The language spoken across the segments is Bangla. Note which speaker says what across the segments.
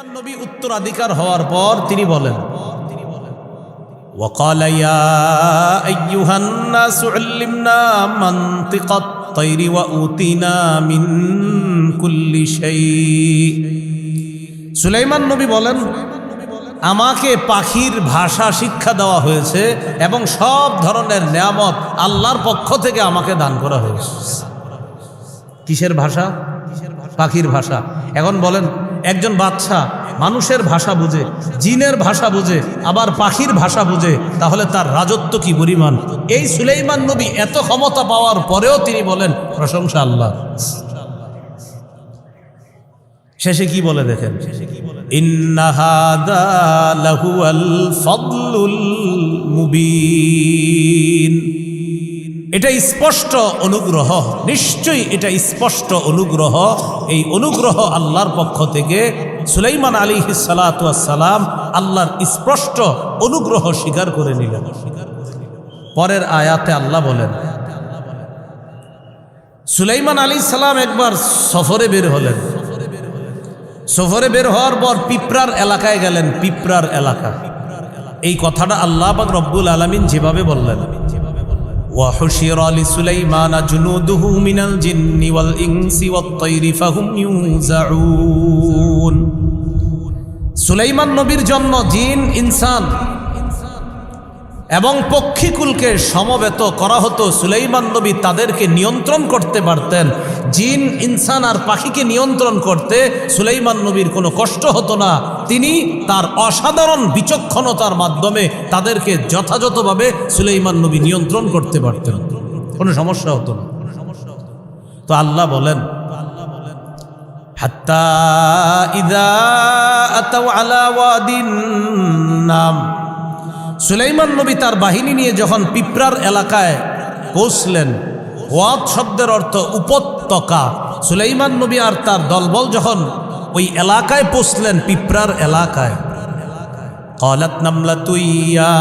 Speaker 1: সুলাইমান নবী উত্তরাধিকার হওয়ার পর তিনি বলেন وقال يا أيها الناس علمنا منطق الطير وأوتينا من كل شيء সুলাইমান নবী বলেন আমাকে পাখির ভাষা শিক্ষা দেওয়া হয়েছে এবং সব ধরনের নিয়ামত আল্লাহর পক্ষ থেকে আমাকে দান করা হয়েছে কিসের ভাষা পাখির ভাষা এখন বলেন একজন বাচ্চা মানুষের ভাষা বুঝে, জিনের ভাষা বুঝে, আবার পাখির ভাষা বুঝে, তাহলে তার রাজত্ব কি পরিমাণ? এই সুলাইমান নবী এত ক্ষমতা পাওয়ার পরেও তিনি বলেন, প্রশংসা আল্লাহ। শেষে কি বলে দেখেন? ইন্নাহাদা লাহুয়াল ফদলুল মুবিন। এটা স্পষ্ট অনুগ্রহ, নিশ্চয়ই এটা স্পষ্ট অনুগ্রহ। এই অনুগ্রহ আল্লাহর পক্ষ থেকে সুলাইমান আলী সালাম আল্লাহর স্পষ্ট অনুগ্রহ স্বীকার করে নিলেন। পরের আয়াতে আল্লাহ বলেন, সুলাইমান আলী সালাম একবার সফরে বের হলেন। সফরে বের হওয়ার পর পিঁপড়ার এলাকায় গেলেন, পিঁপড়ার এলাকা। এই কথাটা আল্লাহ রব্বুল আলমিন যেভাবে বললেন وحشر لسليمان جنوده من الجن والإنس والطير فهم يوزعون সুলাইমান নবীর জন্য জিন ইনসান এবং পক্ষীকুলকে সমবেত করা হতো। সুলাইমান নবী তাদেরকে নিয়ন্ত্রণ করতে পারতেন। জিন, ইনসান আর পাখিকে নিয়ন্ত্রণ করতে সুলাইমান নবীর কোনো কষ্ট হতো না। তিনি তার অসাধারণ বিচক্ষণতার মাধ্যমে তাদেরকে যথাযথভাবে সুলাইমান নবী নিয়ন্ত্রণ করতে পারতেন। কোনো সমস্যা হতো না। তো আল্লাহ বলেন, হাত্তা ইদা আতাও আলা ওয়াদিন নাম। সুলাইমান নবী তার বাহিনী নিয়ে যখন পিঁপড়ার এলাকায় পৌঁছলেন ওয়াদ শব্দের অর্থ উপত্যকা সুলাইমান নবী আর তার দলবল যখন ওই এলাকায় পৌঁছলেন পিঁপড়ার এলাকায় قالت نملة يا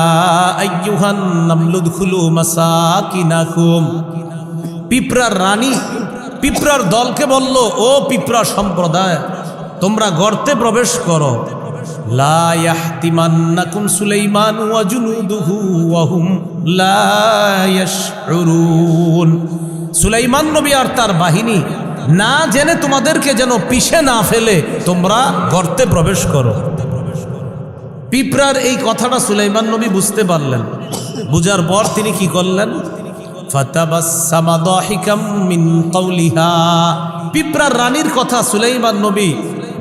Speaker 1: أيها النمل ادخلوا مساكنكم পিঁপড়ার রানী পিঁপড়ার দলকে বলল ও পিঁপড়া সম্প্রদায় তোমরা গর্তে প্রবেশ করো লা ইয়াহতিমান্নাকুম সুলাইমান ওয়া জুনুদুহু ওয়া হুম লা সুলাইমান নবী আর তার বাহিনী, না জেনে তোমাদেরকে যেন পিছে না ফেলে, তোমরা গর্তে প্রবেশ করো। পিঁপড়ার এই কথাটা সুলাইমান নবী বুঝতে পারলেন। বুঝার পর তিনি কি করলেন? পিঁপড়ার রানীর কথা সুলাইমান নবী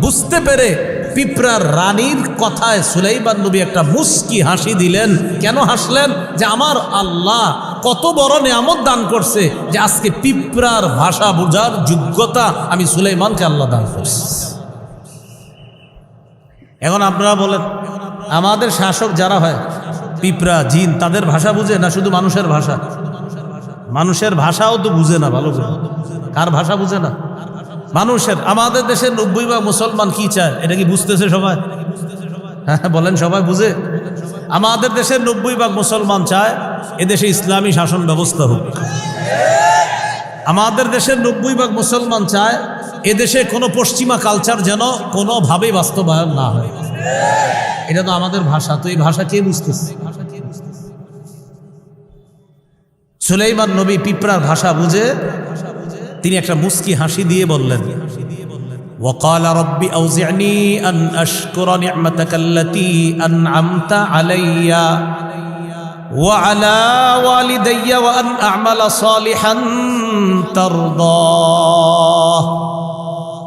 Speaker 1: বুঝতে পেরে পিঁপড়ার রানীর কথায় সুলাইমান নবী একটা মুস্কি হাসি দিলেন। কেন হাসলেন? যে আমার আল্লাহ কত বড় নিয়ামত দান করছে যে আজকে পিঁপড়ার ভাষা বোঝার যোগ্যতা আমি সুলাইমানকে আল্লাহ দান করছি। এখন আপনারা বলেন, আমাদের শাসক যারা হয়, পিঁপড়া, জিন, তাদের ভাষা বুঝে না শুধু মানুষের ভাষা? মানুষের ভাষাও তো বুঝে না, ভালো করে। কার ভাষা বুঝে না? মানুষের, আমাদের দেশের নব্বই ভাগ মুসলমান কি চায়? এটা কি বুঝতেছে সবাই? হ্যাঁ বলেন সবাই বুঝে। আমাদের দেশের নব্বই ভাগ মুসলমান চায় এদেশে ইসলামী শাসন ব্যবস্থা হোক। আমাদের দেশের নব্বই ভাগ মুসলমান চায় এদেশে কোনো পশ্চিমা কালচার যেন কোনোভাবেই বাস্তবায়ন না হয়। এটা তো আমাদের ভাষা, তো এই ভাষা কে বুঝতেছে? সুলাইমান নবী পিঁপড়ার ভাষা বুঝে তিনি একটা মুস্কি হাসি দিয়ে বললেন وقال رب أوزعني أن أشكر نعمتك التي أنعمت علي وعلى والدي وأن أعمل صالحا ترضاه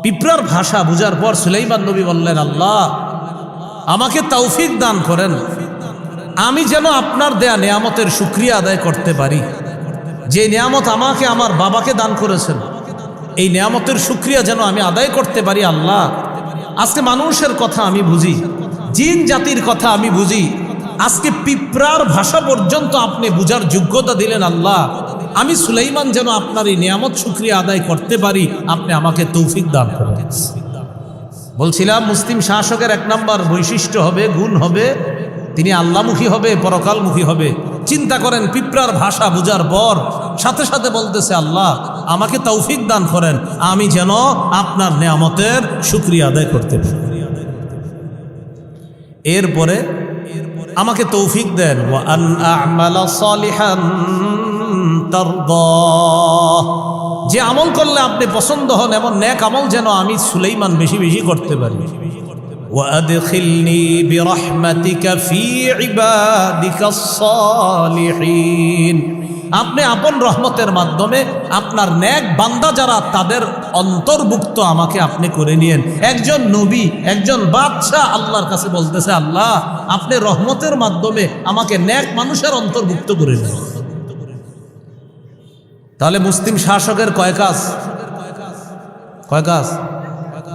Speaker 1: পিঁপড়ার ভাষা বুঝার পর সুলাইমান নবী বললেন আল্লাহ আমাকে তৌফিক দান করেন আমি যেন আপনার দেয়া নিয়ামতের সুক্রিয়া আদায় করতে পারি যে নিয়ামত আমাকে আমার বাবাকে দান করেছেন, এই নিয়ামতের সুক্রিয়া যেন আমি আদায় করতে পারি আল্লাহ। আজকে মানুষের কথা আমি বুঝি, জিন জাতির কথা আমি বুঝি। আজকে পিঁপড়ার ভাষা পর্যন্ত আপনি বুঝার যোগ্যতা দিলেন আল্লাহ। আমি সুলাইমান যেন আপনার এই নিয়ামত সুক্রিয়া আদায় করতে পারি, আপনি আমাকে তৌফিক দান করেন। বলছিলাম, মুসলিম শাসকের এক নম্বর বৈশিষ্ট্য হবে, গুণ হবে, তিনি আল্লামুখী হবে, পরকালমুখী হবে। চিন্তা করেন, পিঁপড়ার ভাষা বুঝার পর সাথে সাথে বলতেছে আল্লাহ আমাকে তৌফিক দান করেন আমি যেন আপনার নেয়ামতের সুক্রিয়া আদায় করতে পারি এরপরে আমাকে তৌফিক দেন ওয়া আন আ'মালা সালিহান তারদাহ। যে আমল করলে আপনি পছন্দ হন এমন ন্যাক আমল যেন আমি সুলাইমান বেশি বেশি করতে পারি وأدخلني برحمتك في عبادك الصالحين আপনি আপন রহমতের মাধ্যমে আপনার ন্যাক বান্দা যারা, তাদের অন্তর্ভুক্ত আমাকে আপনি করে নিয়েন। একজন নবী, একজন বাদশাহ আল্লাহর কাছে বলতেছে, আল্লাহ, আপনি রহমতের মাধ্যমে আমাকে ন্যাক মানুষের অন্তর্ভুক্ত করে নিন তাহলে মুসলিম শাসকের কয় কাজ? কয় কাজ?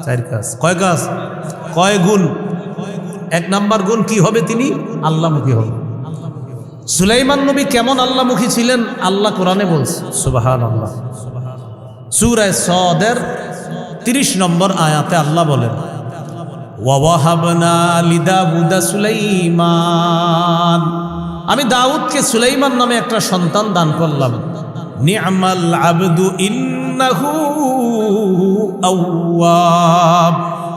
Speaker 1: চার কাজ। কয় কাজ? কয় গুণ? এক নাম্বার গুণ কি হবে তিনি? আল্লাহমুখী হবে? সুলাইমান নবী কেমন আল্লাহমুখী ছিলেন? আল্লাহ কোরআনে বলছে সুবাহান আল্লাহ সুরায় সদের তিরিশ নম্বর আয়াতে আল্লাহ বলেন সুলাইমান। আমি দাউদকে সুলাইমান নামে একটা সন্তান দান করলাম।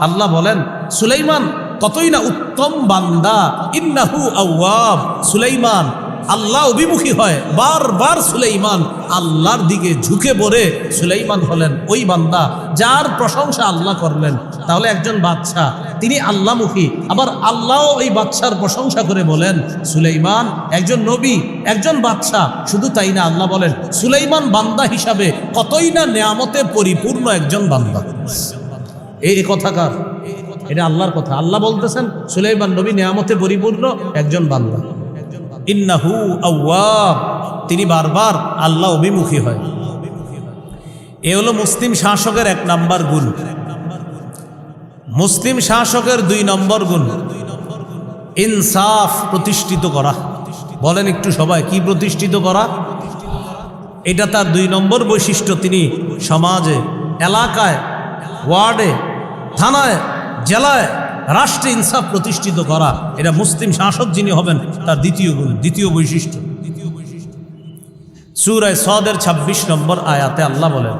Speaker 1: আল্লাহ বলেন, সুলাইমান, কতই না উত্তম বান্দা, ইন্নাহু আউয়াব সুলাইমান আল্লাহ অভিমুখী হয়। বারবার সুলাইমান আল্লাহর দিকে ঝুঁকে পড়ে সুলাইমান হলেন ওই বান্দা যার প্রশংসা আল্লাহ করলেন। তাহলে একজন বাচ্চা তিনি আল্লাহমুখী। আবার আল্লাহ ওই বাচ্চার প্রশংসা করে বলেন, সুলাইমান একজন নবী, একজন বাচ্চা শুধু তাই না, আল্লাহ বলেন, সুলাইমান বান্দা হিসাবে কতই না নেয়ামতে পরিপূর্ণ একজন বান্দা। এই এই কথাকার এটা আল্লাহর কথা। আল্লাহ বলতেছেন, সুলাইমান নবী নেয়ামতে পরিপূর্ণ একজন বান্দা। ইন্নাহু আউয়াব তিনি বারবার আল্লাহ অভিমুখী হয়। এ হলো মুসলিম শাসকের এক নাম্বার গুণ। মুসলিম শাসকের দুই নম্বর গুণ, ইনসাফ প্রতিষ্ঠিত করা। বলেন একটু সবাই, কি প্রতিষ্ঠিত করা? এটা তার দুই নম্বর বৈশিষ্ট্য। তিনি সমাজে, এলাকায়, ওয়ার্ডে, থানায়, জেলায় রাষ্ট্রে ইনসাফ প্রতিষ্ঠিত করা এটা মুসলিম শাসক যিনি হবেন তার দ্বিতীয় গুণ দ্বিতীয় বৈশিষ্ট্য সুরায় সদের ২৬ নম্বর আয়াতে আল্লাহ বলেন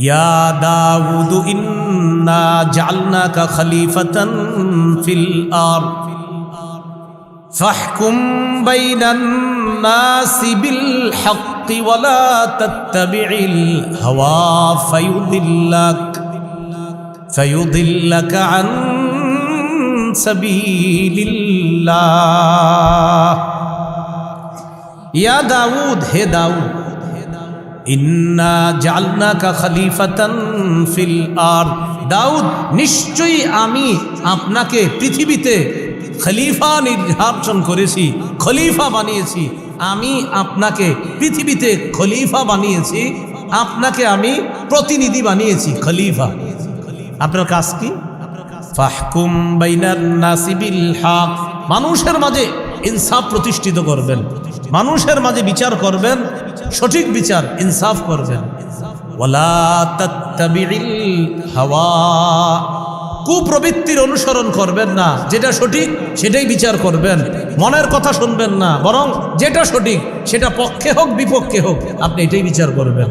Speaker 1: ইয়া দাউদু ইন্না জালনাকা খলিফাতান ফিল আরদ فاحكم بين الناس بالحق ولا تتبع الهوى فيضلك فيضلك عن سبيل الله يا داود হে দাউদ ইন্না জালনাকা খলিফাতান ফিল আর দাউদ নিশ্চয়ই আমি আপনাকে পৃথিবীতে খলিফা নির্বাচন করেছি খলিফা বানিয়েছি আমি আপনাকে পৃথিবীতে খলিফা বানিয়েছি আপনাকে আমি প্রতিনিধি বানিয়েছি খলিফা আপনার কাজ কি? মানুষের মাঝে ইনসাফ প্রতিষ্ঠিত করবেন। মানুষের মাঝে বিচার করবেন। সঠিক বিচার, ইনসাফ করবেন। হাওয়া। কুপ্রবৃত্তির অনুসরণ করবেন না। যেটা সঠিক, সেটাই বিচার করবেন। মনের কথা শুনবেন না। বরং যেটা সঠিক, সেটা পক্ষে হোক, বিপক্ষে হোক, আপনি এটাই বিচার করবেন।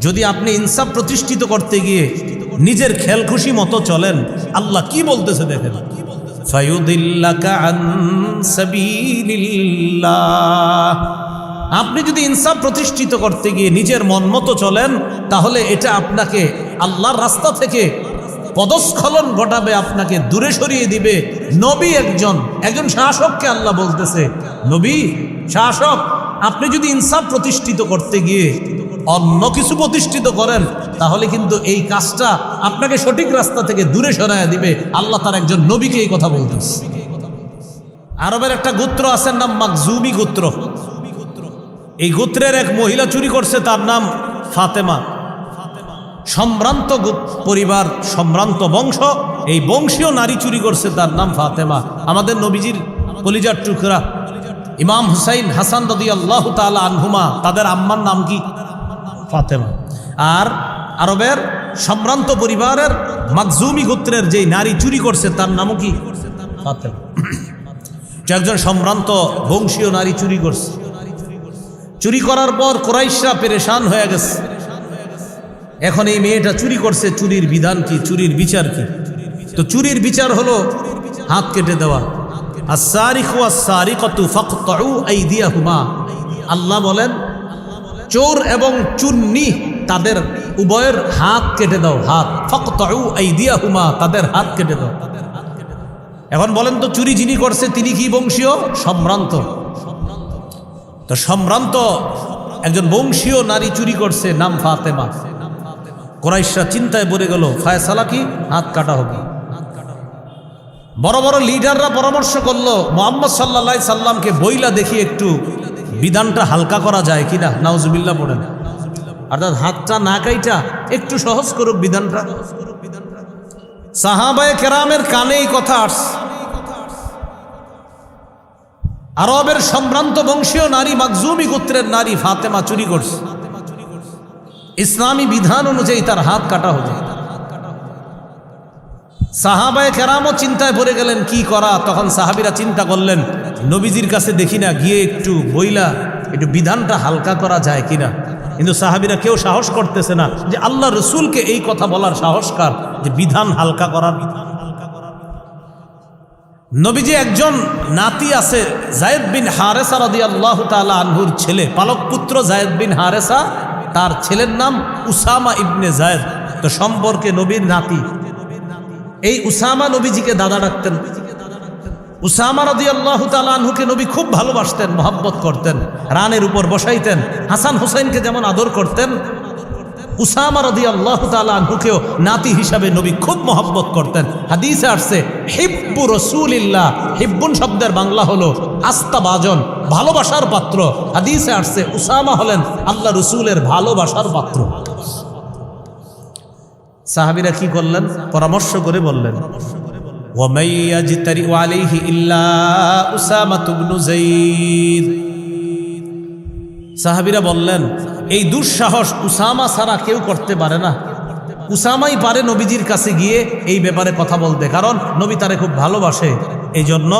Speaker 1: যদি আপনি ইনসাফ প্রতিষ্ঠিত করতে গিয়ে নিজের খেল খুশি মতো চলেন। আল্লাহ কি বলতেছে দেখেন। আপনি যদি ইনসাফ প্রতিষ্ঠিত করতে গিয়ে নিজের মন মতো চলেন, তাহলে এটা আপনাকে আল্লাহর রাস্তা থেকে পদস্খলন ঘটাবে, আপনাকে দূরে সরিয়ে দিবে। নবী একজন একজন শাসককে আল্লাহ বলতেছে, নবী, শাসক, আপনি যদি ইনসাফ প্রতিষ্ঠিত করতে গিয়ে অন্য কিছু প্রতিষ্ঠিত করেন, তাহলে কিন্তু এই কাজটা আপনাকে সঠিক রাস্তা থেকে দূরে সরাইয়া দিবে। আল্লাহ তার একজন নবীকে এই কথা বলতেছে। আরবের একটা গোত্র আছে, নাম মাকজুমি গোত্র। এই গোত্রের এক মহিলা চুরি করছে, তার নাম ফাতেমা। সম্ভ্রান্ত পরিবার, সম্ভ্রান্ত বংশ, এই বংশীয় নারী চুরি করছে, তার নাম ফাতেমা। আমাদের নবীজির কলিজার টুকরা। ইমাম হুসাইন হাসান রদি আল্লাহ তালা আনহুমা, তাদের আম্মার নাম কি? ফাতেমা। আর আরবের সম্ভ্রান্ত পরিবারের মাকজুমি গোত্রের যেই নারী চুরি করছে, তার নামও কি? ফাতেমা। একজন সম্ভ্রান্ত বংশীয় নারী চুরি করছে। চুরি করার পর কোরাইশরা পেরেশান হয়ে গেছে। এখন এই মেয়েটা চুরি করছে, চুরির বিধান কি, চুরির বিচার কি? তো চুরির বিচার হলো হাত কেটে দেওয়া। আসারিকু আইদিয়াহুমা। আল্লাহ বলেন চোর এবং চুন্নি তাদের উভয়ের হাত কেটে দাও, হাত। ফকতাউ আইদিয়াহুমা, তাদের হাত কেটে দাও। এখন বলেন তো, চুরি যিনি করছে, তিনি কি বংশীয়? সম্ভ্রান্ত। তো সম্ভ্রান্ত, একজন বংশীয় নারী চুরি করছে, নাম ফাতেমা। কোরাইশরা চিন্তায় পড়ে গেল, ফায়সালা কি? হাত কাটা হবে। বড় বড় লিডাররা পরামর্শ করল, মোহাম্মদ সাল্লা সাল্লামকে বইলা দেখি একটু। বিধানটা হালকা করা যায় কিনা নাউজুবিল্লা পড়েন। অর্থাৎ হাতটা না কাইটা একটু সহজ করুক বিধানটা। সাহাবায় কেরামের কানে এই কথা আসছে। আরবের সম্ভ্রান্ত বংশীয় নারী মাকজুমি গোত্রের নারী ফাতেমা চুরি করছে। ইসলামী বিধান অনুযায়ী তার হাত কাটা হবে সাহাবায় কেরামও চিন্তায় পড়ে গেলেন, কি করা? তখন সাহাবিরা চিন্তা করলেন, নবীজির কাছে দেখি না, গিয়ে একটু বইলা, একটু বিধানটা হালকা করা যায় কিনা? কিন্তু সাহাবিরা কেউ সাহস করতেছে না যে আল্লাহ রসুলকে এই কথা বলার সাহসকার যে বিধান হালকা করার। বিধান নবীজি একজন নাতি আছে, জায়দ বিন হারেসা রদি আল্লাহ আনহুর ছেলে, পালক পুত্র জায়দ বিন হারেসা, তার ছেলের নাম উসামা ইবনে জায়দ। তো সম্পর্কে নবীর নাতি এই উসামা নবীজিকে দাদা ডাকতেন। উসামা রদি আল্লাহ আনহুকে নবী খুব ভালোবাসতেন, মহাব্বত করতেন, রানের উপর বসাইতেন, হাসান হুসাইনকে যেমন আদর করতেন, উসামা রদি আল্লাহ আনহুকেও নাতি হিসাবে নবী খুব মহব্বত করতেন। হাদিসে আসছে, হিব্বু রসুলিল্লাহ হিব্বুন শব্দের বাংলা হলো আস্তা বাজন ভালোবাসার পাত্র। হাদিসে আসছে, উসামা হলেন আল্লাহ রসুলের ভালোবাসার পাত্র। সাহাবিরা কি করলেন? পরামর্শ করে বললেন সাহাবিরা বললেন, এই দুঃসাহস উসামা ছাড়া কেউ করতে পারে না। উসামাই পারে নবীজির কাছে গিয়ে এই ব্যাপারে কথা বলতে, কারণ নবী তারে খুব ভালোবাসে। এই জন্য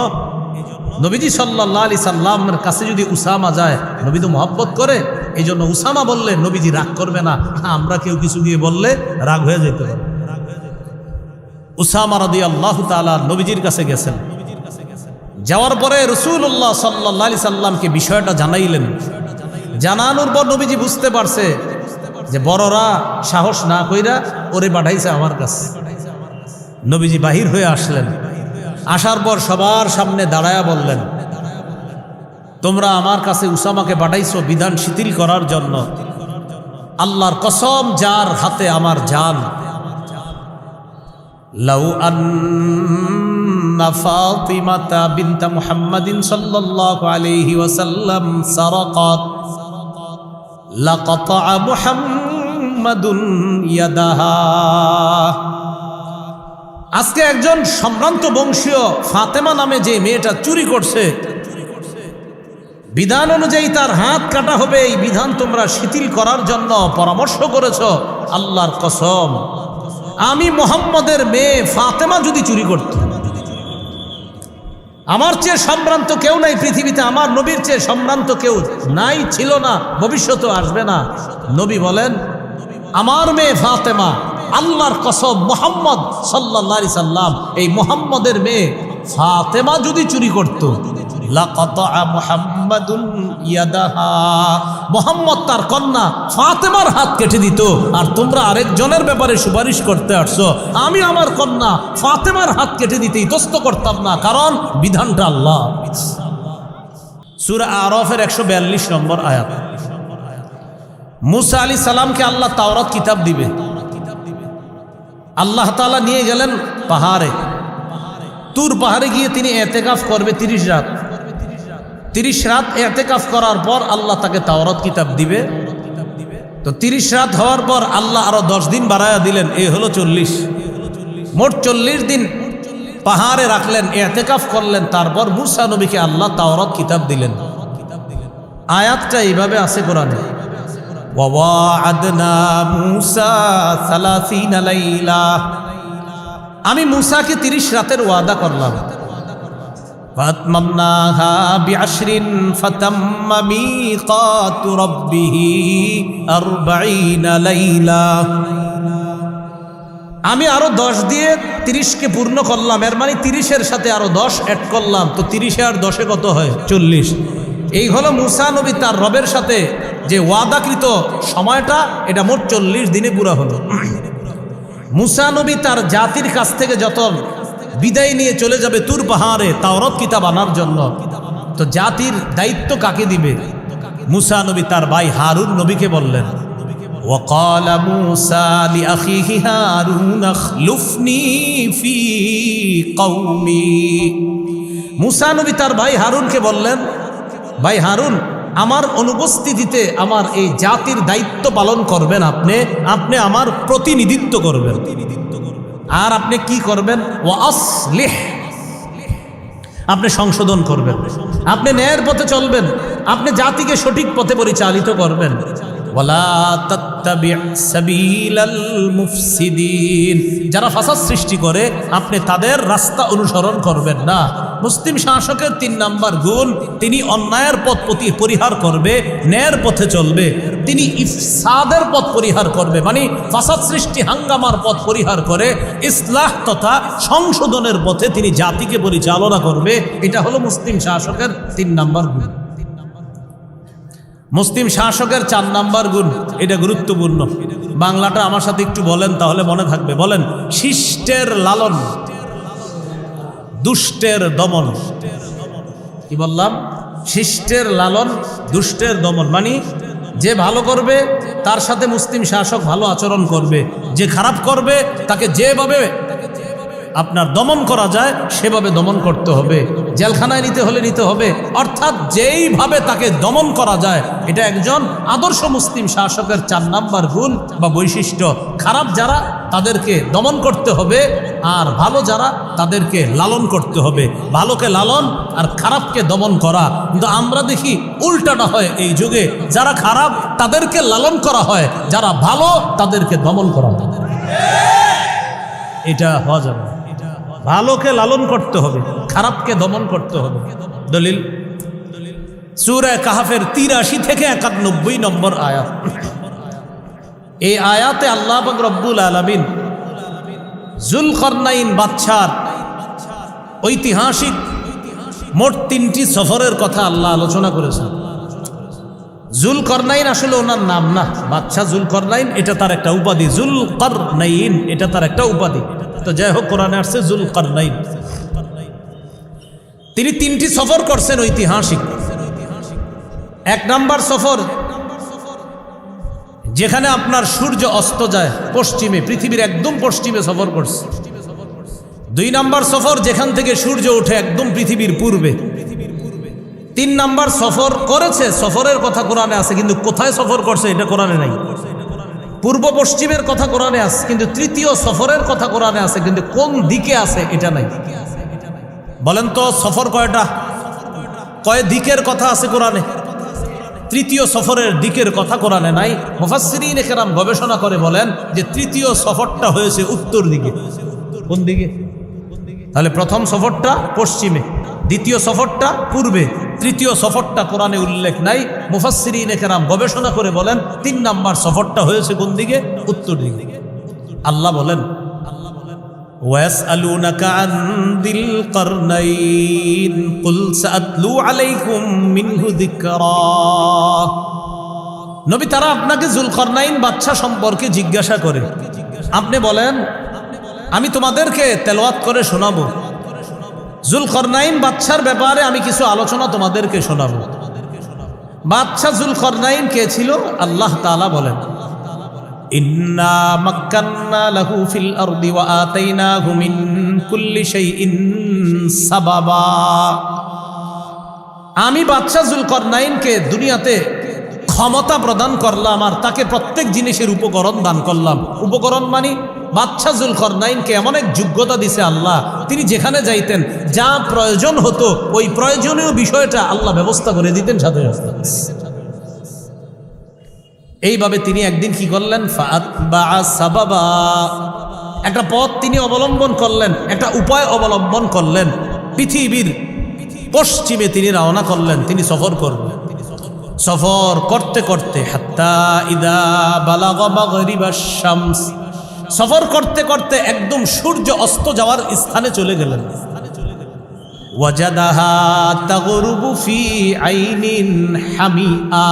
Speaker 1: নবীজি সাল্লাহ আলি সাল্লামের কাছে যদি উসামা যায়, নবী তো মহব্বত করে এই জন্য উসামা বললে, নবীজি রাগ করবে না, আমরা কেউ কিছু গিয়ে বললে রাগ হয়ে যেতে উসামা রাদি আল্লাহ তালা নবীজির কাছে গেছেন। যাওয়ার পরে রসুল্লাহ সাল্লাহ আলি সাল্লামকে বিষয়টা জানাইলেন। জানানোর পর নবীজি বুঝতে পারছে যে বড়রা সাহস না কইরা ওরে পাঠাইছে আমার কাছে। নবীজি বাহির হয়ে আসলেন। আসার পর সবার সামনে দাঁড়ায়া বললেন, তোমরা আমার কাছে উসামাকে পাঠাইছ বিধান শিথিল করার জন্য। আল্লাহর কসম, যার হাতে আমার জান। লাউ মুহাম্মাদিন ওয়াসাল্লাম ইয়াদাহা। আজকে একজন সম্ভ্রান্ত বংশীয় ফাতেমা নামে যে মেয়েটা চুরি করছে, বিধান অনুযায়ী তার হাত কাটা হবে, এই বিধান তোমরা শিথিল করার জন্য পরামর্শ করেছ। আল্লাহর কসম। আমি মোহাম্মদের মেয়ে ফাতেমা যদি চুরি করত, আমার চেয়ে সম্ভ্রান্ত কেউ নাই পৃথিবীতে, আমার নবীর চেয়ে সম্ভ্রান্ত কেউ নাই, ছিল না, ভবিষ্যতেও আসবে না। নবী বলেন, আমার মেয়ে ফাতেমা আল্লাহর কসব মোহাম্মদ সাল্লা সাল্লাম, এই মোহাম্মদের মেয়ে ফাতেমা যদি চুরি করত মোহাম্মদ তার কন্যা ফাতেমার হাত কেটে দিত, আর তোমরা আরেকজনের ব্যাপারে সুপারিশ করতে আসছো, আমি আমার কন্যা ফাতেমার হাত কেটে দিতে ইতস্ত করতাম না, কারণ বিধানটা আল্লাহ। সুরা আরফের একশো বিয়াল্লিশ নম্বর আয়াত। মুসা আলী সালামকে আল্লাহ তাওরাত কিতাব দিবে। আল্লাহ তালা নিয়ে গেলেন পাহাড়ে। তুর পাহাড়ে গিয়ে তিনি এতেকাফ করবে তিরিশ রাত। তিরিশ রাত এতেকাফ করার পর আল্লাহ তাকে তাওরাত কিতাব দিবে। তো তিরিশ রাত হওয়ার পর আল্লাহ আরও দশ দিন বাড়ায়া দিলেন, এ হলো চল্লিশ। মোট চল্লিশ দিন পাহাড়ে রাখলেন, এতেকাফ করলেন, তারপর মুসা নবীকে আল্লাহ তাওরাত কিতাব দিলেন। আয়াতটা এইভাবে আছে কোরআনে। وواعدنا موسى ثلاثين ليلة আমি মুসাকে তিরিশ রাতের ওয়াদা করলাম فأتممناها بعشر فتم ميقات ربه أربعين ليلة আমি আরো দশ দিয়ে তিরিশকে পূর্ণ করলাম এর মানে তিরিশের সাথে আরো দশ অ্যাড করলাম তো তিরিশে আর দশে কত হয় চল্লিশ এই হলো মুসা নবী তার রবের সাথে যে ওয়াদাকৃত সময়টা এটা মোট চল্লিশ দিনে পুরা হলো মুসা নবী তার জাতির কাছ থেকে যত বিদায় নিয়ে চলে যাবে তুর পাহাড়ে তাওরত কিতাব আনার জন্য তো জাতির দায়িত্ব কাকে দিবে মুসা নবী তার ভাই হারুন নবীকে বললেন وقال موسى لأخيه هارون اخلفني في قومي মুসা নবী তার ভাই হারুনকে বললেন ভাই হারুন, আমার অনুপস্থিতিতে আমার এই জাতির দায়িত্ব পালন করবেন আপনি আপনি আমার প্রতিনিধিত্ব করবেন। আর আপনি কি করবেন? ও আপনি সংশোধন করবেন। আপনি ন্যায়ের পথে চলবেন। আপনি জাতিকে সঠিক পথে পরিচালিত করবেন। যারা ফাসাদ সৃষ্টি করে, আপনি তাদের রাস্তা অনুসরণ করবেন না। মুসলিম শাসকের তিন নাম্বার গুণ, তিনি অন্যায়ের পথ পরিহার করবে, ন্যায়ের পথে চলবে। তিনি ইফসাদের পথ পরিহার করবে মানে ফাসাদ সৃষ্টি হাঙ্গামার পথ পরিহার করে, ইসলাহ তথা সংশোধনের পথে তিনি জাতিকে পরিচালনা করবে। এটা হলো মুসলিম শাসকের তিন নাম্বার গুণ। মুসলিম শাসকের চার নাম্বার গুণ, এটা গুরুত্বপূর্ণ। বাংলাটা আমার সাথে একটু বলেন, তাহলে মনে থাকবে। বলেন, শিষ্টের লালন। দুষ্টের দমন। কি বললাম? শিষ্টের লালন, দুষ্টের দমন। মানে যে ভালো করবে, তার সাথে মুসলিম শাসক ভালো আচরণ করবে। যে খারাপ করবে, তাকে যেভাবে আপনার দমন করা যায়, সেভাবে দমন করতে হবে। জেলখানায় নিতে হলে নিতে হবে। অর্থাৎ যেইভাবে তাকে দমন করা যায়, এটা একজন আদর্শ মুসলিম শাসকের চার নাম্বার গুণ বা বৈশিষ্ট্য। খারাপ যারা, তাদেরকে দমন করতে হবে, আর ভালো যারা, তাদেরকে লালন করতে হবে। ভালোকে লালন, আর খারাপকে দমন করা। কিন্তু আমরা দেখি উল্টাটা হয় এই যুগে। যারা খারাপ, তাদেরকে লালন করা হয়। যারা ভালো, তাদেরকে দমন করা এটা হওয়া যাবে। ভালোকে লালন করতে হবে, খারাপকে দমন করতে হবে। দলিল, সুরা কাহাফের তিরাশি থেকে একানব্বই নম্বর আয়াত। এই আয়াতে আল্লাহ রব্বুল আলমিন জুল কর্নাইন বাচ্চার ঐতিহাসিক মোট তিনটি সফরের কথা আল্লাহ আলোচনা করেছেন। জুল করনাইন আসলে ওনার নাম না বাচ্চা জুল করনাইন এটা তার একটা উপাধি। জুল করনাইন এটা তার একটা উপাধি। তো যাই হোক, কোরআনে আসছে জুল করনাইন তিনি তিনটি সফর করছেন ঐতিহাসিক। এক নাম্বার সফর, যেখানে আপনার সূর্য অস্ত যায় পশ্চিমে, পৃথিবীর একদম পশ্চিমে সফর করছে। দুই নাম্বার সফর, যেখান থেকে সূর্য ওঠে একদম পৃথিবীর পূর্বে। তিন নাম্বার সফর করেছে, সফরের কথা কোরআনে আছে, কিন্তু কোথায় সফর করছে এটা কোরআনে নাই। পূর্ব পশ্চিমের কথা কোরআনে আছে, কিন্তু তৃতীয় সফরের কথা কোরআনে আছে, কিন্তু কোন দিকে আছে এটা নাই। বলেন তো, সফর কয়টা? কয় দিকের কথা আছে কোরআনে? তৃতীয় সফরের দিকের কথা কোরআনে নাই। মুফাসসিরিন একরাম গবেষণা করে বলেন যে তৃতীয় সফরটা হয়েছে উত্তর দিকে। কোন দিকে? তাহলে প্রথম সফরটা পশ্চিমে। দ্বিতীয় সফরটা পূর্বে তৃতীয় সফরটা কোরআনে উল্লেখ নাই মুফাসসিরিন একরাম গবেষণা করে বলেন তিন নাম্বার সফরটা হয়েছে কোন দিকে উত্তর দিকে আল্লাহ বলেন ويسألونك عن ذي القرنين قل سأتلو عليكم منه ذكرا নবী তারা আপনাকে জুলকরনাইন বাচ্চা সম্পর্কে জিজ্ঞাসা করে আপনি বলেন আমি তোমাদেরকে তেলাওয়াত করে শোনাবো জুলকরনাইন বাচ্চার ব্যাপারে আমি কিছু আলোচনা তোমাদেরকে শোনাবো। বাচ্চা জুলকরনাইন কে ছিল? আল্লাহ তাআলা বলেন। ইন্না মাক্কান্না লাহু ফিল আমি জুলকরনাইনকে দুনিয়াতে ক্ষমতা প্রদান করলাম আর তাকে প্রত্যেক জিনিসের উপকরণ দান করলাম। উপকরণ মানে বাদশা জুলকরনাইনকে এমন এক যোগ্যতা দিছে আল্লাহ, তিনি যেখানে যাইতেন, যা প্রয়োজন হতো, ওই প্রয়োজনীয় বিষয়টা আল্লাহ ব্যবস্থা করে দিতেন সাথে সাথে এইভাবে তিনি একদিন কি করলেন? একটা পথ তিনি অবলম্বন করলেন, একটা উপায় অবলম্বন করলেন। পৃথিবীর পশ্চিমে তিনি রওনা করলেন, তিনি সফর করবেন সফর করতে করতে, হাত্তা ইদা বালাগা মাগরিবাশ শামস সফর করতে করতে একদম সূর্য অস্ত যাওয়ার স্থানে চলে গেলেন। ওয়াজাদাহা তাগরুবু ফি আইনিন হামিআ।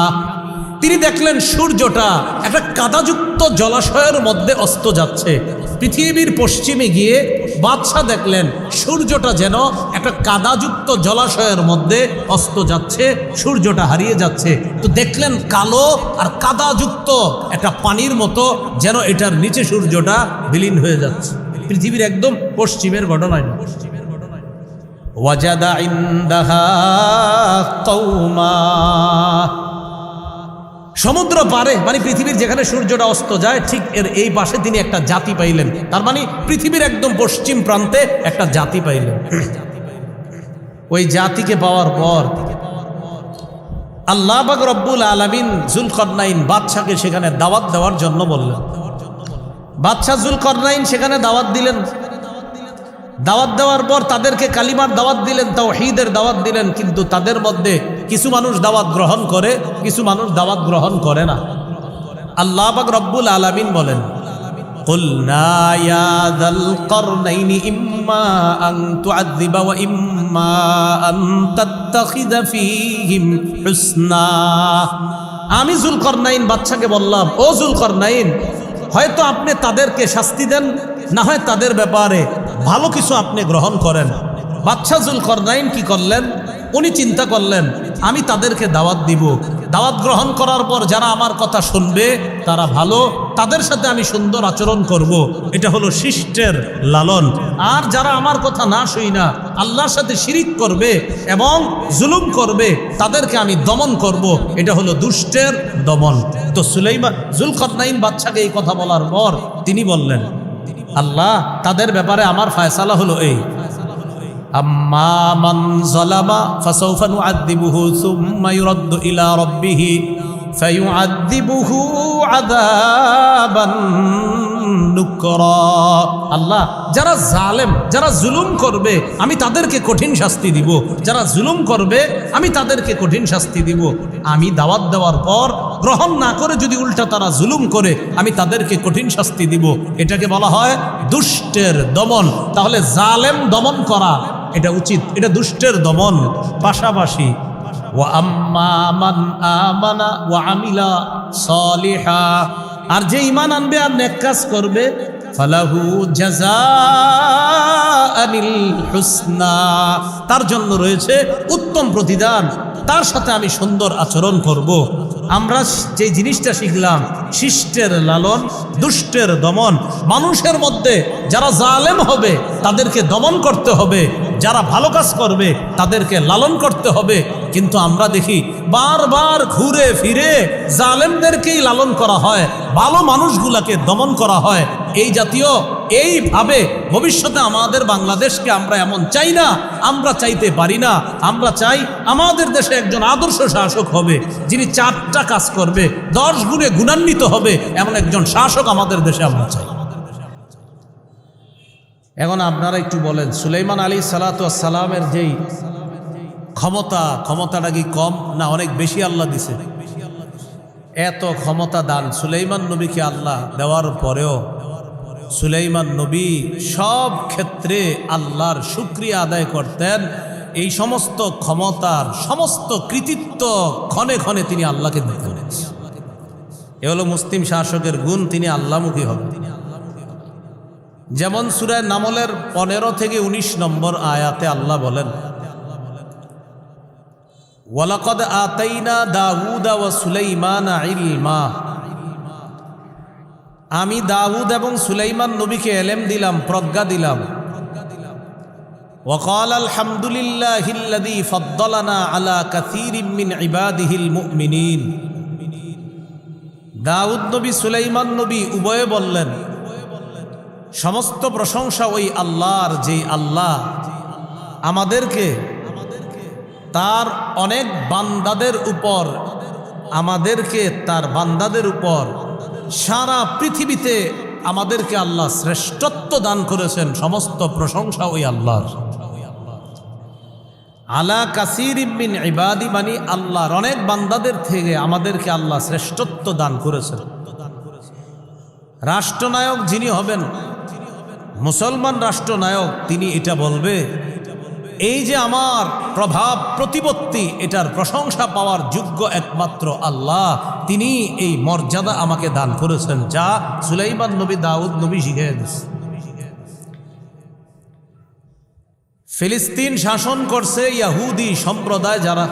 Speaker 1: তিনি দেখলেন সূর্যটা একটা কাদাযুক্ত জলাশয়ের মধ্যে অস্ত যাচ্ছে। পৃথিবীর পশ্চিমে গিয়ে বাদশাহ দেখলেন সূর্যটা যেন একটা কাদাযুক্ত জলাশয়ের মধ্যে অস্ত যাচ্ছে, সূর্যটা হারিয়ে যাচ্ছে। তো দেখলেন কালো আর কাদাযুক্ত একটা পানির মতো যেন এটার নিচে সূর্যটা বিলীন হয়ে যাচ্ছে। পৃথিবীর একদম পশ্চিমের ঘটনায়। না ওয়াজাদা ইন্দাহা কৌমা সমুদ্র পারে মানে পৃথিবীর যেখানে সূর্যটা অস্ত যায়, ঠিক এর এই পাশে তিনি একটা জাতি পাইলেন। তার মানে পৃথিবীর একদম পশ্চিম প্রান্তে একটা জাতি পাইলেন। ওই জাতিকে পাওয়ার পর আল্লাহ বাক রব্বুল আলমিন জুলকরনাইন বাদশাকে সেখানে দাওয়াত দেওয়ার জন্য বললেন। বাদশাহ জুলকরনাইন সেখানে দাওয়াত দিলেন। দাওয়াত দেওয়ার পর তাদেরকে কালিমার দাওয়াত দিলেন তাও হিদের দাওয়াত দিলেন কিন্তু তাদের মধ্যে কিছু মানুষ দাওয়াত গ্রহণ করে কিছু মানুষ দাওয়াত গ্রহণ করে না আল্লাহ পাক রব্বুল আলামিন বলেন قلنا يا ذا القرنين إما أن تعذب وإما أن تتخذ فيهم حسنا আমি জুলকরনাইন বাচ্চাকে বললাম ও জুলকরনাইন হয়তো আপনি তাদেরকে শাস্তি দেন না হয় তাদের ব্যাপারে ভালো কিছু আপনি গ্রহণ করেন। বাচ্চা জুলকরনাইন কি করলেন? উনি চিন্তা করলেন, আমি তাদেরকে দাওয়াত দিব। দাওয়াত গ্রহণ করার পর যারা আমার কথা শুনবে, তারা ভালো। তাদের সাথে আমি সুন্দর আচরণ করব। এটা হলো শিষ্টের লালন। আর যারা আমার কথা না শুই না, আল্লাহর সাথে শিরিক করবে এবং জুলুম করবে, তাদেরকে আমি দমন করব। এটা হলো দুষ্টের দমন। তো সুলাইমা জুলকরনাইন বাচ্চাকে এই কথা বলার পর তিনি বললেন আল্লাহ, তাদের ব্যাপারে আমার ফায়সালা হলো এই। আল্লাহ, যারা জালেম, যারা জুলুম করবে, আমি তাদেরকে কঠিন শাস্তি দিব। যারা জুলুম করবে, আমি তাদেরকে কঠিন শাস্তি দিব। আমি দাওয়াত দেওয়ার পর গ্রহণ না করে যদি উল্টা তারা জুলুম করে, আমি তাদেরকে কঠিন শাস্তি দিব। এটাকে বলা হয় দুষ্টের দমন। তাহলে জালেম দমন করা, এটা উচিত। এটা দুষ্টের দমন। পাশাপাশি আমানা আমিলা আর যে ইমান আনবে, আর নেক কাজ করবে তার জন্য রয়েছে উত্তম প্রতিদান। তার সাথে আমি সুন্দর আচরণ করব। আমরা যে জিনিসটা শিখলাম, শিষ্টের লালন, দুষ্টের দমন, মানুষের মধ্যে যারা জালেম হবে, তাদেরকে দমন করতে হবে। যারা ভালো কাজ করবে, তাদেরকে লালন করতে হবে। কিন্তু আমরা দেখি, বারবার ঘুরে ফিরে জালেমদেরকেই লালন করা হয়, ভালো মানুষগুলাকে দমন করা হয়। এই জাতীয় এইভাবে ভবিষ্যতে আমাদের বাংলাদেশকে আমরা এমন চাই না, আমরা চাইতে পারি না, আমরা চাই আমাদের দেশে একজন আদর্শ শাসক হবে, যিনি চারটা কাজ করবে, দশ গুণে গুণান্বিত হবে, এমন একজন শাসক আমাদের দেশে আমরা চাই। এখন আপনারা একটু বলেন, সুলাইমান আলী সালাতামের যেই ক্ষমতা, ক্ষমতাটা কি কম না অনেক বেশি আল্লাহ দিছে? এত ক্ষমতা দান সুলাইমান নবীকে আল্লাহ দেওয়ার পরেও সুলাইমান নবী সব ক্ষেত্রে আল্লাহর শুক্রিয়া আদায় করতেন। এই সমস্ত ক্ষমতার সমস্ত কৃতিত্ব ক্ষণে ক্ষণে তিনি আল্লাহকে দিতেন এ হলো মুসলিম শাসকের গুণ, তিনি আল্লাহমুখী হবেন যেমন সুরায় নামলের পনেরো থেকে ১৯ নম্বর আয়াতে আল্লাহ বলেন, ওয়ালাকদ আতাইনা দাউদা ওয়া সুলাইমান ইলমা। আমি দাউদ এবং সুলাইমান নবীকে এলেম দিলাম প্রজ্ঞা দিলাম وقال الحمد لله الذي فضلنا على كثير من عباده المؤمنين দাউদ নবী সুলাইমান নবী উভয়ে বললেন সমস্ত প্রশংসা ওই আল্লাহর যে আল্লাহ আমাদেরকে তার অনেক বান্দাদের উপর আমাদেরকে তার বান্দাদের উপর সারা পৃথিবীতে আমাদেরকে আল্লাহ শ্রেষ্ঠত্ব দান করেছেন, সমস্ত প্রশংসা ওই আল্লাহর। আলা কাসির ইবিন ইবাদি মানি আল্লাহর অনেক বান্দাদের থেকে আমাদেরকে আল্লাহ শ্রেষ্ঠত্ব দান করেছেন। রাষ্ট্রনায়ক যিনি হবেন, মুসলমান রাষ্ট্রনায়ক, তিনি এটা বলবে এই যে আমার প্রভাব প্রতিপত্তি, এটার প্রশংসা পাওয়ার যোগ্য একমাত্র আল্লাহ, তিনি এই মর্যাদা আমাকে দান করেছেন, যা সুলাইমান নবী দাউদ নবী শিখে ফিলিস্তিন শাসন করছে ইয়াহুদি সম্প্রদায় যারা।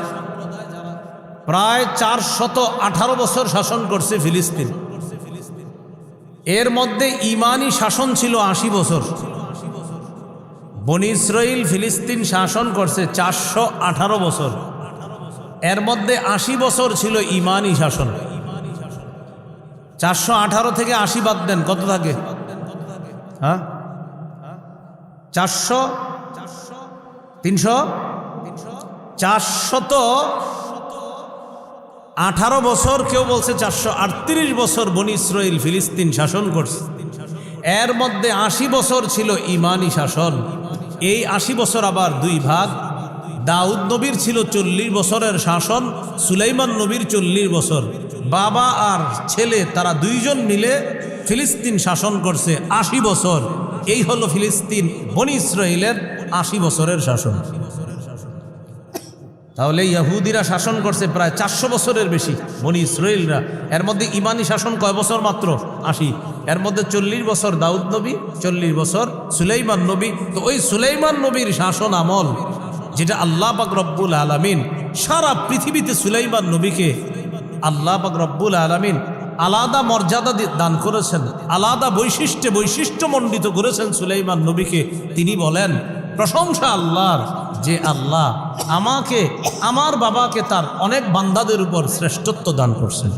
Speaker 1: প্রায় চারশত আঠারো বছর শাসন করছে ফিলিস্তিন। এর মধ্যে ইমানি শাসন ছিল আশি বছর। বনি ইসরাইল ফিলিস্তিন শাসন করছে চারশো আঠারো বছর। এর মধ্যে আশি বছর ছিল ইমানি শাসন। চারশো আঠারো থেকে আশি বাদ দেন, কত থাকে? হ্যাঁ? চারশো তিনশো চারশত আঠারো বছর, কেউ বলছে চারশো আটত্রিশ বছর বনি ইসরাইল ফিলিস্তিন শাসন করছে। এর মধ্যে আশি বছর ছিল ইমানি শাসন। এই আশি বছর আবার দুই ভাগ। দাউদ নবীর ছিল চল্লিশ বছরের শাসন, সুলাইমান নবীর চল্লিশ বছর। বাবা আর ছেলে তারা দুইজন মিলে ফিলিস্তিন শাসন করছে আশি বছর। এই হলো ফিলিস্তিন, বনি ইসরায়েলের আশি বছরের শাসন। তাহলে ইয়াহুদিরা শাসন করছে প্রায় চারশো বছরের বেশি, বনি ইসরায়েলরা। এর মধ্যে ইমানি শাসন কয় বছর মাত্র? আশি। এর মধ্যে চল্লিশ বছর দাউদ নবী, চল্লিশ বছর সুলাইমান নবী। তো ওই সুলাইমান নবীর শাসন আমল, যেটা আল্লাহ পাক রব্বুল আলমিন সারা পৃথিবীতে সুলাইমান নবীকে আল্লাহ পাক রব্বুল আলমিন আলাদা মর্যাদা দান করেছেন, আলাদা বৈশিষ্ট্যে বৈশিষ্ট্যমণ্ডিত করেছেন সুলাইমান নবীকে। তিনি বলেন প্রশংসা আল্লাহর যে আল্লাহ আমাকে আমার বাবাকে তার অনেক বান্দাদের উপর শ্রেষ্ঠত্ব দান করছেন।